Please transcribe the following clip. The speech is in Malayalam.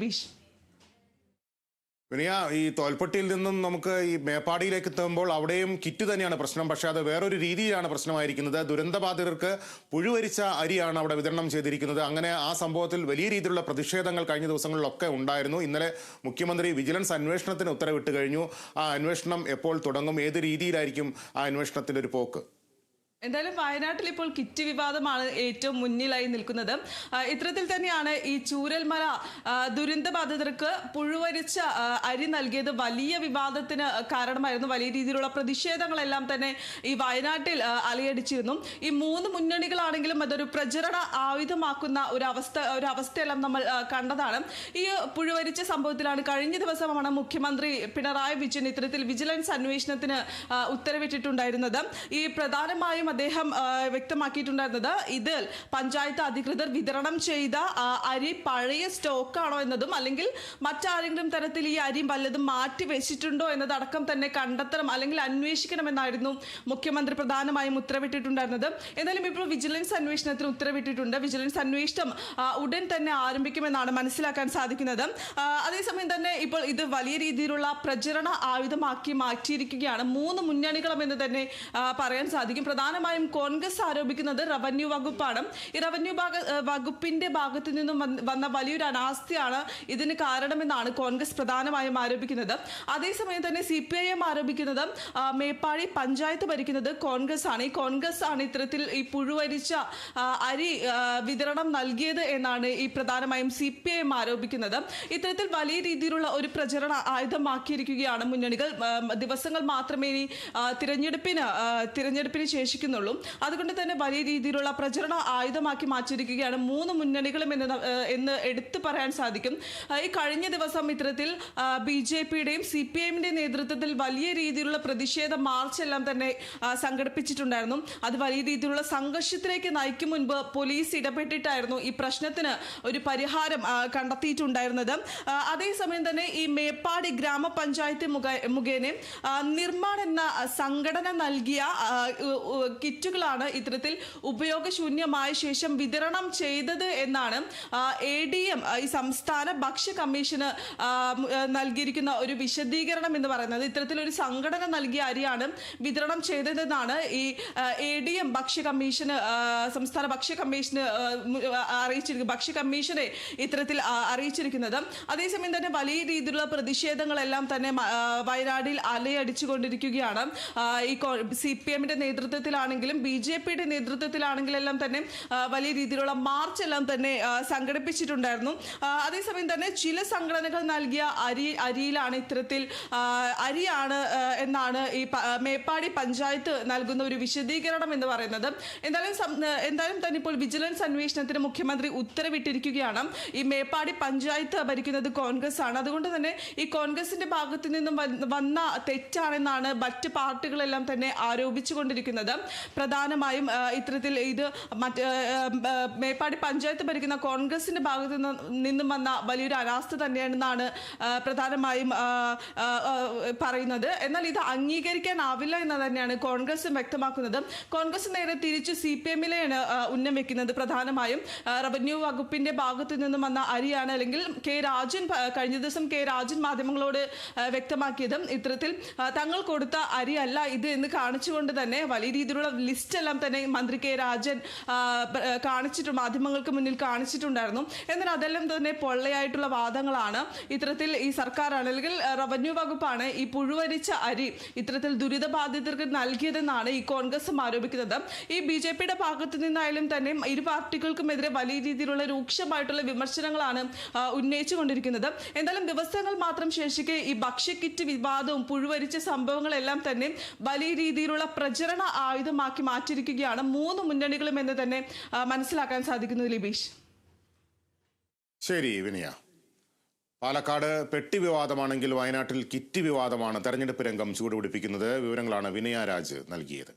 ബീഷ് വിനയ ഈ തോൽപ്പെട്ടിയിൽ നിന്നും നമുക്ക് ഈ മേപ്പാടിയിലേക്ക് എത്തുമ്പോൾ അവിടെയും കിറ്റ് തന്നെയാണ് പ്രശ്നം. പക്ഷേ അത് വേറൊരു രീതിയിലാണ് പ്രശ്നമായിരിക്കുന്നത്. ദുരന്തബാധിതർക്ക് പുഴുവരിച്ച അരിയാണ് അവിടെ വിതരണം ചെയ്തിരിക്കുന്നത്. അങ്ങനെ ആ സംഭവത്തിൽ വലിയ രീതിയിലുള്ള പ്രതിഷേധങ്ങൾ കഴിഞ്ഞ ദിവസങ്ങളിലൊക്കെ ഉണ്ടായിരുന്നു. ഇന്നലെ മുഖ്യമന്ത്രി വിജിലൻസ് അന്വേഷണത്തിന് ഉത്തരവിട്ട് കഴിഞ്ഞു. ആ അന്വേഷണം എപ്പോൾ തുടങ്ങും? ഏത് രീതിയിലായിരിക്കും ആ അന്വേഷണത്തിന്റെ ഒരു പോക്ക്? എന്തായാലും വയനാട്ടിൽ ഇപ്പോൾ കിറ്റ് വിവാദമാണ് ഏറ്റവും മുന്നിലായി നിൽക്കുന്നത്. ഇത്തരത്തിൽ തന്നെയാണ് ഈ ചൂരൽമല ദുരന്ത ദുരന്തബാധിതർക്ക് പുഴുവരിച്ച അരി നൽകിയത് വലിയ വിവാദത്തിന് കാരണമായിരുന്നു. വലിയ രീതിയിലുള്ള പ്രതിഷേധങ്ങളെല്ലാം തന്നെ ഈ വയനാട്ടിൽ അലയടിച്ചിരുന്നു. ഈ മൂന്ന് മുന്നണികളാണെങ്കിലും അതൊരു പ്രചരണ ആയുധമാക്കുന്ന ഒരു അവസ്ഥ ഒരു അവസ്ഥയെല്ലാം നമ്മൾ കണ്ടതാണ്. ഈ പുഴുവരിച്ച സംഭവത്തിലാണ് കഴിഞ്ഞ ദിവസമാണ് മുഖ്യമന്ത്രി പിണറായി വിജയൻ ഇത്തരത്തിൽ വിജിലൻസ് അന്വേഷണത്തിന് ഉത്തരവിട്ടിട്ടുണ്ടായിരുന്നത്. ഈ പ്രധാനമായും അദ്ദേഹം വ്യക്തമാക്കിയിട്ടുണ്ടായിരുന്നത് ഇതിൽ പഞ്ചായത്ത് അധികൃതർ വിതരണം ചെയ്ത അരി പഴയ സ്റ്റോക്കാണോ എന്നതും അല്ലെങ്കിൽ മറ്റാരെങ്കിലും തരത്തിൽ ഈ അരി വല്ലതും മാറ്റി വെച്ചിട്ടുണ്ടോ എന്നതടക്കം തന്നെ കണ്ടെത്തണം അല്ലെങ്കിൽ അന്വേഷിക്കണമെന്നായിരുന്നു മുഖ്യമന്ത്രി പ്രധാനമായും ഉത്തരവിട്ടിട്ടുണ്ടായിരുന്നത്. എന്നാലും ഇപ്പോൾ വിജിലൻസ് അന്വേഷണത്തിന് ഉത്തരവിട്ടിട്ടുണ്ട്. വിജിലൻസ് അന്വേഷണം ഉടൻ തന്നെ ആരംഭിക്കുമെന്നാണ് മനസ്സിലാക്കാൻ സാധിക്കുന്നത്. അതേസമയം തന്നെ ഇപ്പോൾ ഇത് വലിയ രീതിയിലുള്ള പ്രചരണ ആയുധമാക്കി മാറ്റിയിരിക്കുകയാണ്. മൂന്ന് മുന്നണികളും എന്ന് തന്നെ പറയാൻ സാധിക്കും. പ്രധാനമായും കോൺഗ്രസ് ആരോപിക്കുന്നത് റവന്യൂ വകുപ്പാണ്. ഈ റവന്യൂ വകുപ്പിന്റെ ഭാഗത്തു നിന്നും വന്ന- വലിയൊരു അനാസ്ഥയാണ് ഇതിന് കാരണമെന്നാണ് കോൺഗ്രസ് പ്രധാനമായും ആരോപിക്കുന്നത്. അതേസമയം തന്നെ സി പി ഐ എം ആരോപിക്കുന്നത് മേപ്പാടി പഞ്ചായത്ത് ഭരിക്കുന്നത് കോൺഗ്രസ് ആണ് ഈ കോൺഗ്രസ് ആണ് ഇത്തരത്തിൽ ഈ പുഴുവരിച്ച അരി വിതരണം നൽകിയത് എന്നാണ് ഈ പ്രധാനമായും സി പി ഐ എം ആരോപിക്കുന്നത്. ഇത്തരത്തിൽ വലിയ രീതിയിലുള്ള ഒരു പ്രചരണ ആയുധമാക്കിയിരിക്കുകയാണ് മുന്നണികൾ. ദിവസങ്ങൾ മാത്രമേ ഇനി തിരഞ്ഞെടുപ്പിന് തിരഞ്ഞെടുപ്പിന് ആ, ശേഷിക്കുന്നുള്ളൂ അതുകൊണ്ട് തന്നെ വലിയ രീതിയിലുള്ള പ്രചരണ ആയുധമാക്കി മാറ്റിയിരിക്കുകയാണ് മൂന്ന് മുന്നണികളും എന്ന് എന്ന് എടുത്തു പറയാൻ സാധിക്കും. ഈ കഴിഞ്ഞ ദിവസം ഇത്തരത്തിൽ ബി ജെ പിയുടെയും സി പി എമ്മിന്റെ നേതൃത്വത്തിൽ വലിയ രീതിയിലുള്ള പ്രതിഷേധ മാർച്ച് എല്ലാം തന്നെ സംഘടിപ്പിച്ചിട്ടുണ്ടായിരുന്നു. അത് വലിയ രീതിയിലുള്ള സംഘർഷത്തിലേക്ക് നയിക്കും മുൻപ് പോലീസ് ഇടപെട്ടിട്ടായിരുന്നു ഈ പ്രശ്നത്തിന് ഒരു പരിഹാരം കണ്ടെത്തിയിട്ടുണ്ടായിരുന്നത്. അതേസമയം തന്നെ ഈ മേപ്പാടി ഗ്രാമപഞ്ചായത്ത് മുഖ മുഖേന നിർമ്മാൺ എന്ന സംഘടന നൽകിയ കിറ്റുകളാണ് ഇത്തരത്തിൽ ഉപയോഗശൂന്യമായ ശേഷം വിതരണം ചെയ്തത് എന്നാണ് എ ഡി എം ഈ സംസ്ഥാന ഭക്ഷ്യ കമ്മീഷന് നൽകിയിരിക്കുന്ന ഒരു വിശദീകരണം എന്ന് പറയുന്നത്. ഇത്തരത്തിലൊരു സംഘടന നൽകിയ അരിയാണ് വിതരണം ചെയ്തതെന്നാണ് ഈ എ ഡി എം ഭക്ഷ്യ കമ്മീഷന് സംസ്ഥാന ഭക്ഷ്യ കമ്മീഷന് അറിയിച്ചിരിക്കുന്നത് ഭക്ഷ്യ കമ്മീഷനെ ഇത്തരത്തിൽ അറിയിച്ചിരിക്കുന്നത്. അതേസമയം തന്നെ വലിയ രീതിയിലുള്ള പ്രതിഷേധങ്ങളെല്ലാം തന്നെ വയനാടിൽ അലയടിച്ചുകൊണ്ടിരിക്കുകയാണ്. ഈ സി പി എമ്മിന്റെ നേതൃത്വത്തിലാണെങ്കിലും ബി ജെ പിയുടെ നേതൃത്വത്തിലാണെങ്കിലെല്ലാം തന്നെ വലിയ രീതിയിലുള്ള മാർച്ച് എല്ലാം തന്നെ സംഘടിപ്പിച്ചിട്ടുണ്ടായിരുന്നു. അതേസമയം തന്നെ ചില സംഘടനകൾ നൽകിയ അരി അരിയിലാണ് ഇത്തരത്തിൽ അരിയാണ് എന്നാണ് ഈ മേപ്പാടി പഞ്ചായത്ത് നൽകുന്ന ഒരു വിശദീകരണം എന്ന് പറയുന്നത്. എന്തായാലും എന്തായാലും തന്നെ ഇപ്പോൾ വിജിലൻസ് അന്വേഷണത്തിന് മുഖ്യമന്ത്രി ഉത്തരവിട്ടിരിക്കുകയാണ്. ഈ മേപ്പാടി പഞ്ചായത്ത് ഭരിക്കുന്നത് കോൺഗ്രസ് ആണ് അതുകൊണ്ട് തന്നെ ഈ കോൺഗ്രസിന്റെ ഭാഗത്ത് നിന്നും വന്ന തെറ്റാണെന്നാണ് മറ്റ് പാർട്ടികളെല്ലാം തന്നെ ആരോപിച്ചുകൊണ്ടിരിക്കുന്നത്. പ്രധാനമായും ഇത്തരത്തിൽ ഇത് മറ്റ് മേപ്പാടി പഞ്ചായത്ത് ഭരിക്കുന്ന കോൺഗ്രസിന്റെ ഭാഗത്ത് നിന്നും വന്ന വലിയൊരു അനാസ്ഥ തന്നെയാണെന്നാണ് പ്രധാനമായും പറയുന്നത്. എന്നാൽ ഇത് അംഗീകരിക്കാനാവില്ല എന്ന് തന്നെയാണ് കോൺഗ്രസ് വ്യക്തമാക്കുന്നത്. കോൺഗ്രസ് നേരെ തിരിച്ച് സി പി എമ്മിലെയാണ് ഉന്നം വെക്കുന്നത് പ്രധാനമായും. റവന്യൂ വകുപ്പിന്റെ ഭാഗത്തു നിന്നും വന്ന അരിയാണ് അല്ലെങ്കിൽ കെ രാജൻ കഴിഞ്ഞ ദിവസം കെ രാജൻ മാധ്യമങ്ങളോട് വ്യക്തമാക്കിയതും ഇത്തരത്തിൽ തങ്ങൾ കൊടുത്ത അരിയല്ല ഇത് എന്ന് കാണിച്ചുകൊണ്ട് തന്നെ വലിയ രീതിയിലുള്ള ലിസ്റ്റ് എല്ലാം തന്നെ മന്ത്രി കെ രാജൻ കാണിച്ചിട്ട് മാധ്യമങ്ങൾക്ക് മുന്നിൽ കാണിച്ചിട്ടുണ്ടായിരുന്നു. എന്നാൽ അതെല്ലാം തന്നെ പൊള്ളയായിട്ടുള്ള വാദങ്ങളാണ്. ഇത്തരത്തിൽ ഈ സർക്കാരാണ് അല്ലെങ്കിൽ റവന്യൂ വകുപ്പാണ് ഈ പുഴുവരിച്ച അരി ഇത്തരത്തിൽ ദുരിതബാധിതർക്ക് നൽകിയതെന്നാണ് ഈ കോൺഗ്രസും ആരോപിക്കുന്നത്. ഈ ബി ജെ പിയുടെ ഭാഗത്തു നിന്നായാലും തന്നെ ഇരു പാർട്ടികൾക്കുമെതിരെ വലിയ രീതിയിലുള്ള രൂക്ഷമായിട്ടുള്ള വിമർശനങ്ങളാണ് ഉന്നയിച്ചുകൊണ്ടിരിക്കുന്നത്. എന്തായാലും ദിവസങ്ങൾ മാത്രം ശേഷിക്കെ ഈ ഭക്ഷ്യക്കിറ്റ് വിവാദവും പുഴുവരിച്ച സംഭവങ്ങളെല്ലാം തന്നെ വലിയ രീതിയിലുള്ള പ്രചരണ ആയുധമാക്കി മാറ്റിയിരിക്കുകയാണ്. മൂന്ന് മുന്നണികളും എന്ന് തന്നെ മനസ്സിലാക്കാൻ സാധിക്കുന്നു ലിബീഷ്. ശരി വിനിയ. പാലക്കാട് പെട്ടി വിവാദമാണെങ്കിൽ വയനാട്ടിൽ കിറ്റ് വിവാദമാണ് തെരഞ്ഞെടുപ്പ് രംഗം ചൂടുപിടിപ്പിക്കുന്നത് വിവരങ്ങളാണ് വിനയ രാജ് നൽകിയത്.